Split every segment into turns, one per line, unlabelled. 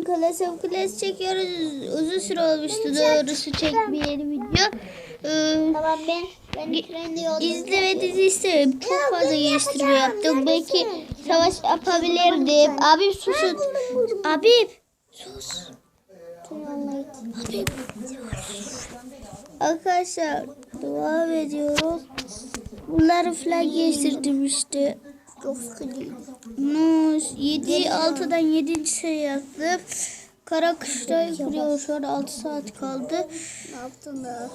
bugün Clash of Clans çekiyoruz. Uzun süre olmuştu doğrusu çekmeyeli video. Ee,
Tamam ben ben trende yolda.
izle ve dizi isterim. Çok fazla geliştirme yaptım. Belki savaş yapabilirdim. Abim susun. Abim. Sus. Abim. Arkadaşlar devam ediyoruz. Bunları falan geliştirdim işte.
Çok sıkıcı.
Nus 7 6'dan 7. şey yaptım. Kara kışlayı kuruyor şu an 6 saat kaldı.
Ne yaptın da?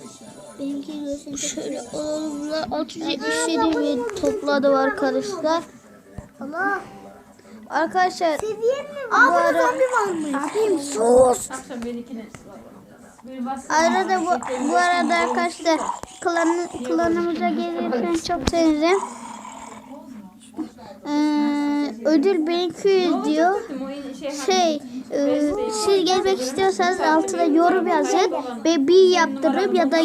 Benimki göğsünü
Şöyle olalım bunlar 677 bin topladım arkadaşlar.
Allah.
Arkadaşlar
Seviye mi?
bu
Aa burada zombi varmış.
abim sus.
Bir.
Arada bu, bu arada arkadaşlar klan, klanımıza gelirsen çok sevinirim. Ee, ödül 1200 diyor. Şey, e, siz gelmek istiyorsanız altına yorum yazın. Ve bir yaptırırım ya da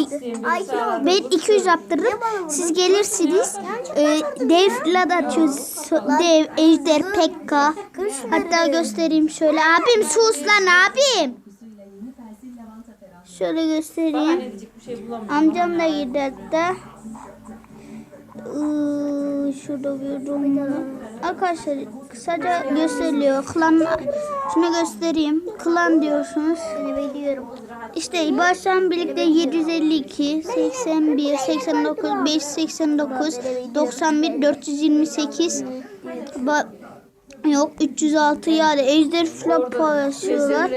ben 200 yaptırırım. Siz gelirsiniz. E, dev lan atıyoruz. Dev, ejder, pekka. Hatta göstereyim şöyle. Abim sus lan abim. Şöyle göstereyim.
Şey.
Amcam da girdi hatta. Şurada bir durum. Arkadaşlar kısaca gösteriliyor. Klan şunu göstereyim. Klan diyorsunuz. İşte baştan birlikte 752, 81, 89, 589, 91, 428 ba- Yok 306 yani Ejder falan paylaşıyorlar.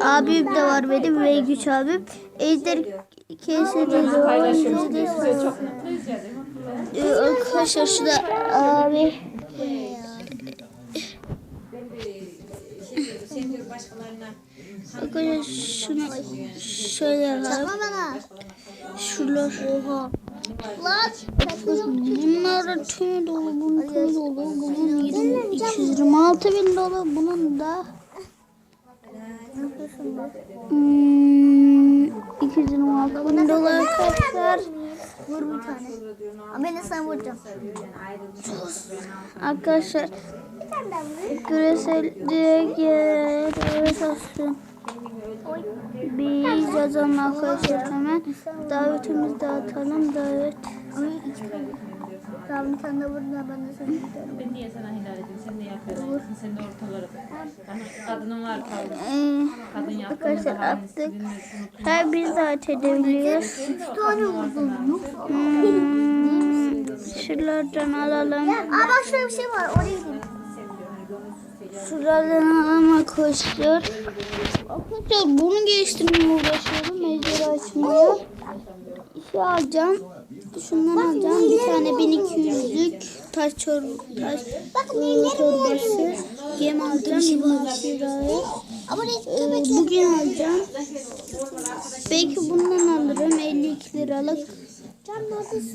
Abim de var benim ve güç abim. Ejder var.
Paylaşıyoruz. Biz çok mutluyuz ya değil mi?
Ee, Arkadaşlar şurada abi Arkadaşlar şunu şöyle yapalım. Şuralar. Oha. Bunların tümü dolu, bunun tümü dolu. Bunun 20, 226 bin dolu. Bunun da hmm, 226 bin dolu arkadaşlar.
Vur bir tane. Ama ben de sana vuracağım.
Arkadaşlar
Bir tane daha vur.
küresel direkt evet olsun. Biz yazalım arkadaşlar hemen. Davetimizi dağıtalım. Davet.
Tamam bir tane daha vur da ben de sana vuracağım.
Ben niye sana helal edeyim? Sen ne yapıyorsun? Sen de ortaları. Bana kadının var kaldı.
Ee,
Kadın yaptığını
arkadaşlar
daha
attık. Her biz davet edebiliyoruz.
Üç tane vurdum.
Hmm, şuralardan alalım.
Aa bak şurada bir şey var. Oraya gideyim.
Şuralardan alalım arkadaşlar. Arkadaşlar bunu geliştirmeye uğraşıyorum. Ejderha açmaya. Şey alacağım. Şundan alacağım. Bir tane 1200'lük taş çor taş ıı, torbası. Gem alacağım. 22 liraya. Ee, bugün alacağım. Belki bundan alırım 52 liralık.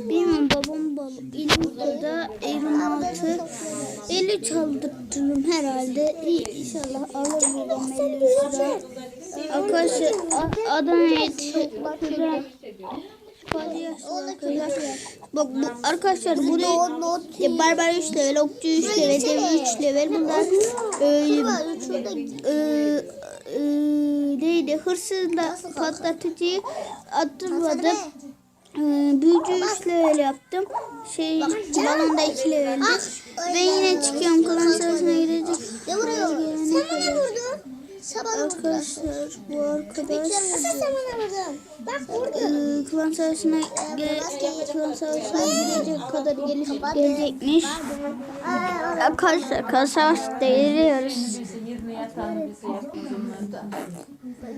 Bilmiyorum babam balık. İlmuka'da 26 53 aldırtırım herhalde. İyi, İnşallah alır babam 53 lira. Arkadaşlar Adana'ya Bak bu arkadaşlar bu ne? Ya, barbar 3 level, okçu 3 level, dev 3 level. Bunlar e, e, e, neydi? Hırsızla patlatıcıyı attırmadım. E, büyücü 3 level yaptım. Şey balonda 2 leveldi. Ve yine çıkıyorum. Klan sırasına girecek.
Ne vuruyor? Sen bana vurdun. Sen bana vurdun.
Arkadaşlar bu arkadaş.
Bak vurdun.
e, klan savaşına ge, klan savaşına girecek kadar gelip gelecekmiş. Arkadaşlar klan savaşı değeriyoruz.
Birisi 20 yatalım, birisi yapmaz da.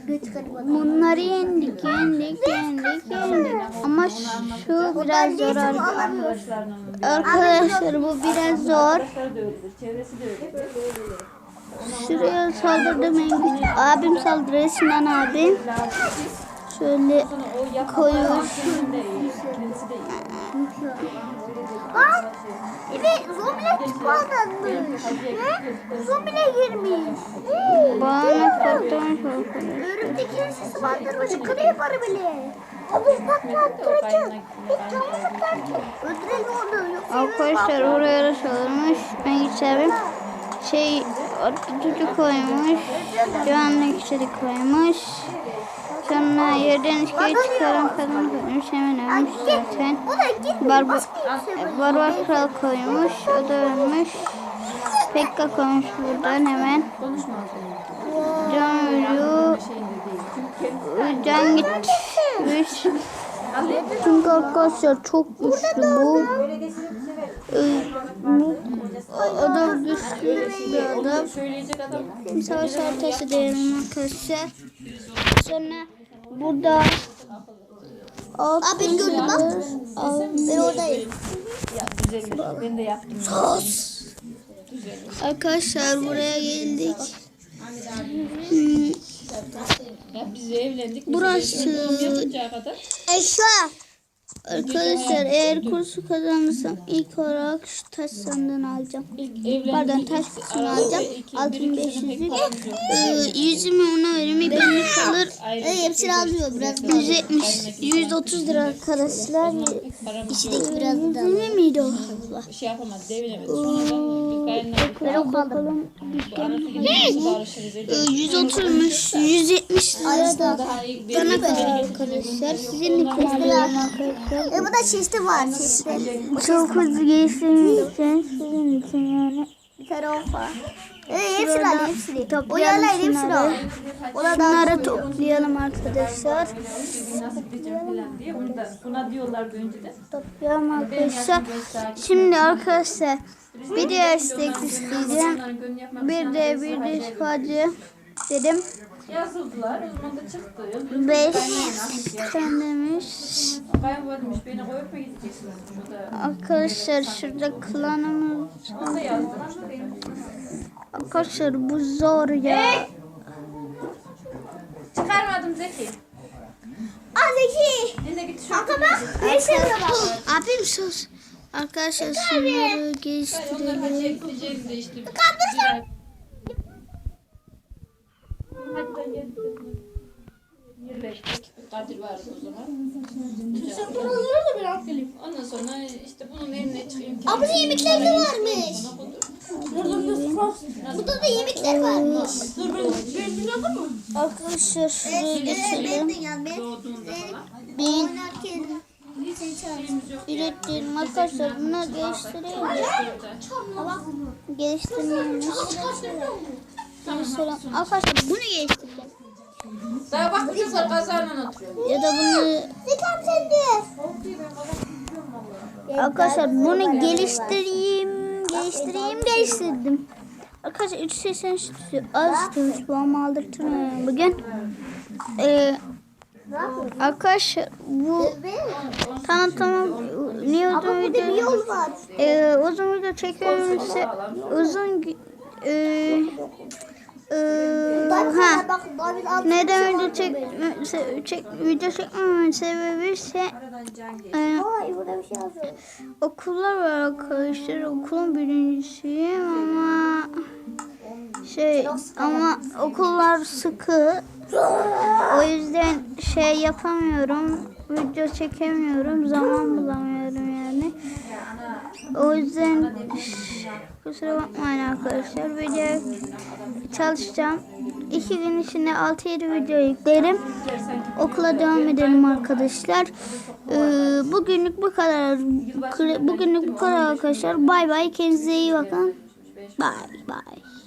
Göt kırmadı.
Bunları yendik, yendik, yendik, yendik. Ama şu biraz zor ar-
Arkadaşlarının
arkadaşlar. Bu biraz zor.
çevresi de öyledir.
Şuraya saldırdım en güç. Abim saldırıyor Sinan abim. Şöyle
iyi.
Lan. Evet zombiler çıkmadanmış. Ne? Zombiler girmiş.
bana patlamış.
Örümcek hırsızı bandırmış. Creeper bile. Tabii patlattıracak. Bir tane patlatacak. Öldürelim onu.
Arkadaşlar oraya alırmış. Ben geçerim. Şey Ortucu koymuş. Güvenlik işleri koymuş. Sonra yerden iskelet çıkaran kadın koymuş. Hemen ölmüş zaten.
Git.
Barbar, kral koymuş. O da ölmüş. Pekka koymuş buradan hemen. Can ölüyor. Can gitmiş. Çünkü arkadaşlar çok güçlü bu. Ee, bu adam güçlü bir adam.
söyleyecek adam
Savaş haritası diyelim arkadaşlar. Sonra burada
Aa beni gördün bak. Ben oradayım.
ya düzelmiş. Ben de yaptım.
Arkadaşlar buraya geldik. Hmm,
Ya biz evlendik. biz
Burası-.
Eşya.
Arkadaşlar eğer kursu kazanırsam ilk olarak şu taş sandığını alacağım. Pardon taş kutusunu alacağım.
iki- bir iki sene pek
6500'lük.
paramız yok.
Ee, yüzümü ona veririm. Benlik kalır.
Ee, hepsini almıyor biraz.
170, 130 lira arkadaşlar.
İçindeki biraz da.
Yüzümü miydi o?
Şey bir kaynına
Bakalım.
gibi barışırız.
Ee,
ederiz.
130'muş, 170 lira da dana kadar arkadaşlar. Sizin de arkadaşlar.
E bu da çeşitli var çeşitli.
Çok hızlı geçtiğimiz için sizin için yani.
Bir tane o var. E hepsini al hepsini. O
toplayalım
yerler hepsini
şunları.
al.
Bunları toplayalım arkadaşlar.
buna diyorlardı önceden.
Toplayalım arkadaşlar. Şimdi arkadaşlar bir de istek isteyeceğim. Bir de bir de şifacı dedim.
Yazıldılar. O zaman da çıktı.
5 demiş.
Kaybolmuş. Beni koyup mu gideceksiniz?
Arkadaşlar şurada klanımız.
Onu da yazdılar.
Arkadaşlar bu zor ya.
Çıkarmadım Zeki.
Aa Zeki.
Şu
Kanka bak. Neyse bak.
Abim sus. Arkadaşlar şunları geliştirelim.
Onlar Kadir vardı o zaman.
Sen buraları da biraz gelip.
Ondan sonra işte bunun eline çıkayım.
Aa burada yemekler de varmış.
Ona koydum.
Burada da yemekler varmış.
Arkadaşlar şuraya geçelim.
Doğduğunda falan.
Bin
Oynarken.
ürettiğim arkadaşlar bunları geliştirelim. Geliştirmeyelim. Mesela arkadaşlar bunu geliştireceğim.
Daha bak kızlar kazanla oturuyor.
Ya da bunu
abi sen de.
Arkadaşlar bunu geliştireyim, geliştireyim, geliştirdim. Arkadaşlar 380 tutuyor. Az tutmuş bu ama aldırtmıyorum bugün. Ee, arkadaşlar bu tamam tamam niye uzun video ee, uzun video çekiyorum uzun ee, ha
David abi.
neden video çek, çek video çekmememin sebebi ise ee,
bir şey.
Okullar var arkadaşlar. Okulun birincisiyim ama şey ama okullar sıkı. O yüzden şey yapamıyorum. Video çekemiyorum. Zaman bulamıyorum. O yüzden kusura bakmayın arkadaşlar. Video çalışacağım. İki gün içinde 6-7 video yüklerim. Okula devam edelim arkadaşlar. Ee, bugünlük bu kadar. Bugünlük bu kadar arkadaşlar. Bay bay. Kendinize iyi bakın. Bay bay.